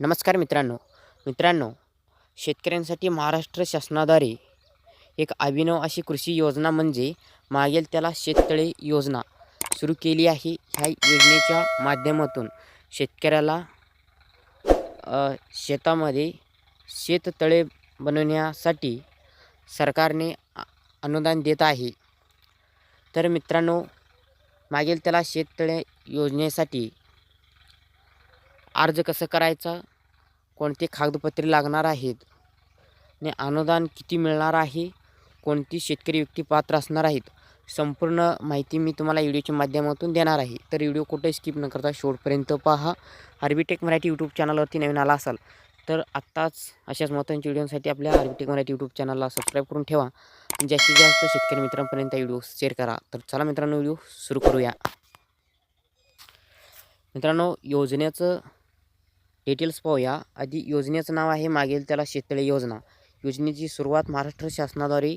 नमस्कार मित्रांनो. मित्रांनो शेतकऱ्यांसाठी महाराष्ट्र शासनाद्वारे एक अभिनव अशी कृषी योजना म्हणजे मागेल त्याला शेततळे योजना सुरू केली आहे. ह्या योजनेच्या माध्यमातून शेतकऱ्याला शेतामध्ये शेततळे बनवण्यासाठी सरकारने अनुदान देत आहे. तर मित्रांनो मागेल त्याला शेततळे योजनेसाठी अर्ज कसं करायचा? कोणते कागदपत्रे लागणार आहेत? आणि अनुदान किती मिळणार आहे? कोणती शेतकरी व्यक्ती पात्र असणार आहेत? संपूर्ण माहिती मी तुम्हाला व्हिडिओच्या माध्यमातून देणार आहे. तर व्हिडिओ कुठे स्किप न करता शेवटपर्यंत पहा. आर्बिटेक मराठी यूट्यूब चॅनलवरती नवीन आला असाल तर आत्ताच अशाच महत्त्वाच्या व्हिडिओसाठी आपल्या आर्बिटेक मराठी यूट्यूब चॅनलला सबस्क्राईब करून ठेवा. जास्तीत जास्त शेतकरी मित्रांपर्यंत व्हिडिओ शेअर करा. तर चला मित्रांनो व्हिडिओ सुरू करूया. मित्रांनो योजनेचं डिटेल्स पाहूया. आधी योजनेचं नाव आहे मागेल त्याला शेततळे योजना. योजनेची सुरुवात महाराष्ट्र शासनाद्वारे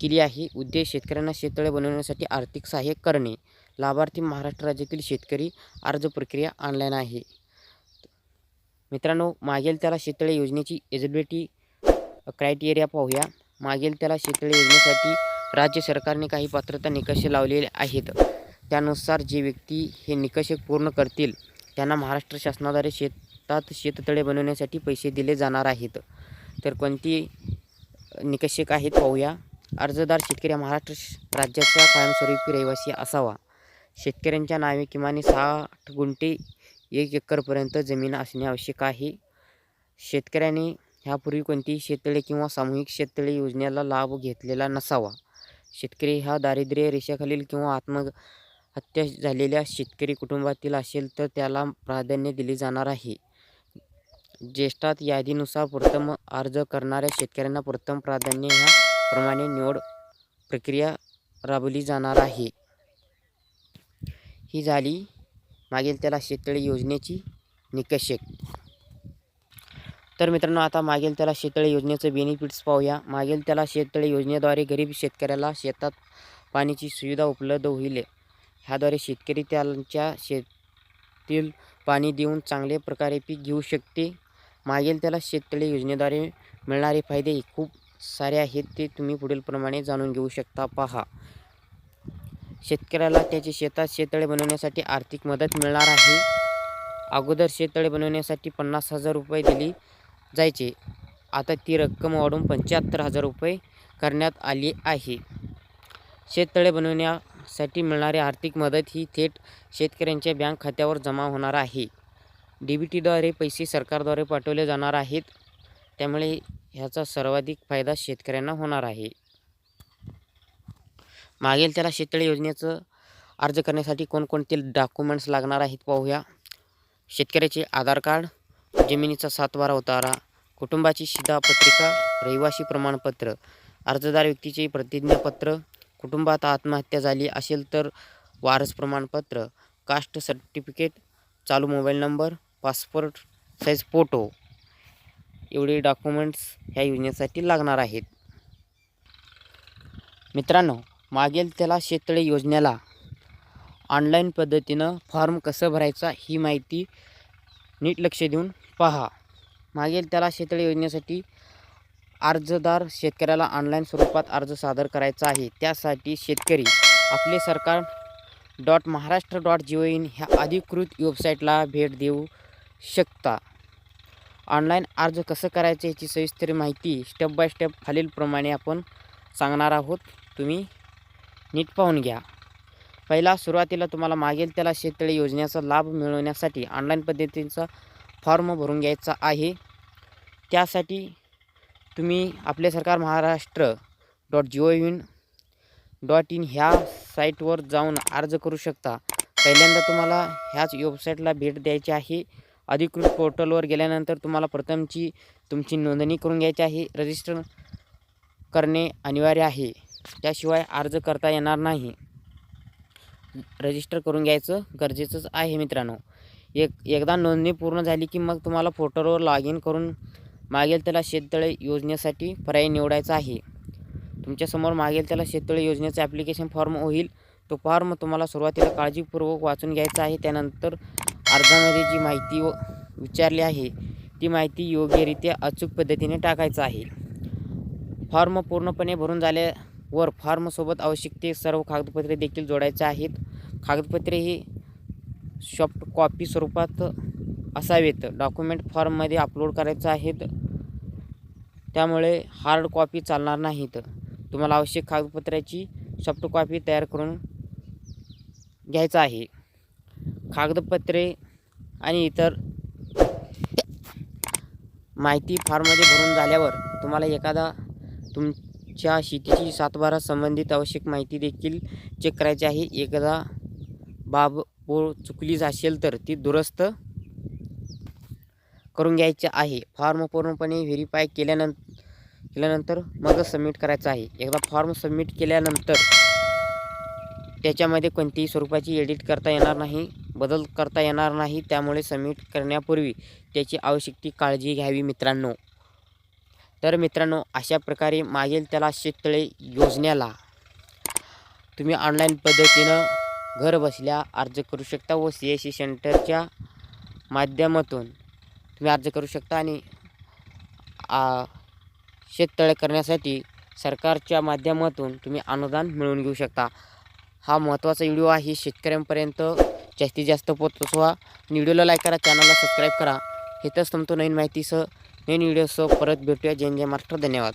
केली आहे. उद्देश शेतकऱ्यांना शेततळे बनवण्यासाठी आर्थिक सहाय्य करणे. लाभार्थी महाराष्ट्र राज्यातील शेतकरी अर्ज प्रक्रिया ऑनलाईन आहे. मित्रांनो मागेल त्याला शेततळे योजनेची एजिबिलिटी क्रायटेरिया पाहूया. मागेल त्याला शेततळे योजनेसाठी राज्य सरकारने काही पात्रता निकष लावलेले आहेत. त्यानुसार जे व्यक्ती हे निकष पूर्ण करतील त्यांना महाराष्ट्र शासनाद्वारे शेतात शेततळे बनवण्यासाठी पैसे दिले जाणार आहेत. तर कोणती निकषक आहेत पाहूया. अर्जदार शेतकरी हा महाराष्ट्र राज्याचा कायमस्वरूपी रहिवासी असावा. शेतकऱ्यांच्या नावे किमान साठ गुंठे एक एकरपर्यंत जमीन असणे आवश्यक आहे. शेतकऱ्याने ह्यापूर्वी कोणतीही शेततळे किंवा सामूहिक शेततळे योजनेला लाभ घेतलेला नसावा. शेतकरी हा दारिद्र्य रेषेखालील किंवा आत्म हत्या झालेल्या शेतकरी कुटुंबातील असेल तर त्याला प्राधान्य दिले जाणार आहे. ज्येष्ठात यादीनुसार प्रथम अर्ज करणाऱ्या शेतकऱ्यांना प्रथम प्राधान्य ह्याप्रमाणे निवड प्रक्रिया राबवली जाणार आहे. ही झाली. मागील त्याला शेततळे योजनेची निकषक तर मित्रांनो आता मागील त्याला शेततळे योजनेचं बेनिफिट्स पाहूया. मागील त्याला शेततळे योजनेद्वारे गरीब शेतकऱ्याला शेतात पाण्याची सुविधा उपलब्ध होईल. ह्याद्वारे शेतकरी त्यांच्या शेतील पाणी देऊन चांगल्या प्रकारे पीक घेऊ शकते. मागील त्याला शेततळे योजनेद्वारे मिळणारे फायदे हे खूप सारे आहेत ते तुम्ही पुढीलप्रमाणे जाणून घेऊ शकता पहा. शेतकऱ्याला त्याचे शेतात शेततळे बनवण्यासाठी आर्थिक मदत मिळणार आहे. अगोदर शेततळे बनवण्यासाठी पन्नास हजार रुपये दिली जायचे. आता ती रक्कम वाढून पंच्याहत्तर हजार रुपये करण्यात आली आहे. शेततळे बनवण्या साठी मिळणारी आर्थिक मदत ही थेट शेतकऱ्यांच्या बँक खात्यावर जमा होणार आहे. डी बी टीद्वारे पैसे सरकारद्वारे पाठवले जाणार आहेत. त्यामुळे ह्याचा सर्वाधिक फायदा शेतकऱ्यांना होणार आहे. मागील त्याला शेततळे योजनेचं अर्ज करण्यासाठी कोणकोणते डॉक्युमेंट्स लागणार आहेत पाहूया. शेतकऱ्याचे आधार कार्ड जमिनीचा सातबारा उतारा कुटुंबाची शिधापत्रिका रहिवासी प्रमाणपत्र अर्जदार व्यक्तीचे प्रतिज्ञापत्र कुटुंबात आत्महत्या झाली असेल तर वारस प्रमाणपत्र कास्ट सर्टिफिकेट चालू mobile number passport size photo एवढे डॉक्युमेंट्स ह्या योजनेसाठी लागणार आहेत. मित्रांनो मागेल त्याला शेततळे योजनेला ऑनलाईन पद्धतीनं फॉर्म कसं भरायचा ही माहिती नीट लक्ष देऊन पहा. मागेल त्याला शेततळे योजनेसाठी अर्जदार शेतकऱ्याला ऑनलाईन स्वरूपात अर्ज सादर करायचा आहे. त्यासाठी शेतकरी Aaple Sarkar dot Maharashtra dot G O in ह्या अधिकृत वेबसाईटला भेट देऊ शकता. ऑनलाईन अर्ज कसं करायचं याची सविस्तर माहिती स्टेप बाय स्टेप खालीलप्रमाणे आपण सांगणार आहोत. तुम्ही नीट पाहून घ्या. पहिला सुरुवातीला तुम्हाला मागेल त्याला शेततळे योजनेचा लाभ मिळवण्यासाठी ऑनलाईन पद्धतीचा फॉर्म भरून घ्यायचा आहे. त्यासाठी तुम्ही Aaple Sarkar Maharashtra dot G O in dot in ह्या साईटवर जाऊन अर्ज करू शकता. पहिल्यांदा तुम्हाला ह्याच वेबसाईटला भेट द्यायची आहे. अधिकृत पोर्टलवर गेल्यानंतर तुम्हाला प्रथमची तुमची नोंदणी करून घ्यायची आहे. रजिस्टर करणे अनिवार्य आहे. त्याशिवाय अर्ज करता येणार नाही. रजिस्टर करून घ्यायचं गरजेचंच आहे मित्रांनो. एक एकदा नोंदणी पूर्ण झाली की मग तुम्हाला पोर्टलवर लॉग इन करून मागेल त्याला शेततळे योजनेसाठी पर्याय निवडायचा आहे. तुमच्यासमोर मागेल त्याला शेततळे योजनेचं ॲप्लिकेशन फॉर्म होईल. तो फॉर्म तुम्हाला सुरुवातीला काळजीपूर्वक वाचून घ्यायचा आहे. त्यानंतर अर्जामध्ये जी माहिती व विचारली आहे ती माहिती योग्यरित्या अचूक पद्धतीने टाकायचं आहे. फॉर्म पूर्णपणे भरून झाल्यावर फॉर्मसोबत आवश्यक ते सर्व कागदपत्रे देखील जोडायचे आहेत. कागदपत्रे ही सॉफ्ट कॉपी स्वरूपात असावेत. डॉक्युमेंट फॉर्ममध्ये अपलोड करायचं आहेत. त्यामुळे हार्ड कॉपी चालणार नाहीत. तुम्हाला आवश्यक कागदपत्राची सॉफ्ट कॉपी तयार करून घ्यायचं आहे. कागदपत्रे आणि इतर माहिती फॉर्ममध्ये भरून झाल्यावर तुम्हाला एखादा तुमच्या शेतीची सातबारा संबंधित आवश्यक माहिती देखील चेक करायची आहे. एकदा बाब पोळ चुकली असेल तर ती दुरुस्त करून घ्यायचे आहे. फॉर्म पूर्णपणे व्हेरीफाय केल्यानंतर केल्यानंतर मग सबमिट करायचं आहे. एकदा फॉर्म सबमिट केल्यानंतर त्याच्यामध्ये कोणतीही स्वरूपाची एडिट करता येणार नाही बदल करता येणार नाही त्यामुळे सबमिट करण्यापूर्वी त्याची आवश्यक ती काळजी घ्यावी मित्रांनो. तर मित्रांनो अशा प्रकारे मागेल त्याला शेततळे योजनेला तुम्ही ऑनलाईन पद्धतीनं घर बसल्या अर्ज करू शकता व सी एस सी सेंटरच्या माध्यमातून तुम्ही अर्ज करू शकता आणि शेततळे करण्यासाठी सरकारच्या माध्यमातून तुम्ही अनुदान मिळवून घेऊ शकता. हा महत्त्वाचा व्हिडिओ आहे. शेतकऱ्यांपर्यंत जास्तीत जास्त पोचवा व्हिडिओला लाईक करा चॅनलला सबस्क्राईब करा. हे तर तुमचं नवीन माहितीसह. नवीन व्हिडिओसह परत भेटूया. जय जय महाराष्ट्र. धन्यवाद.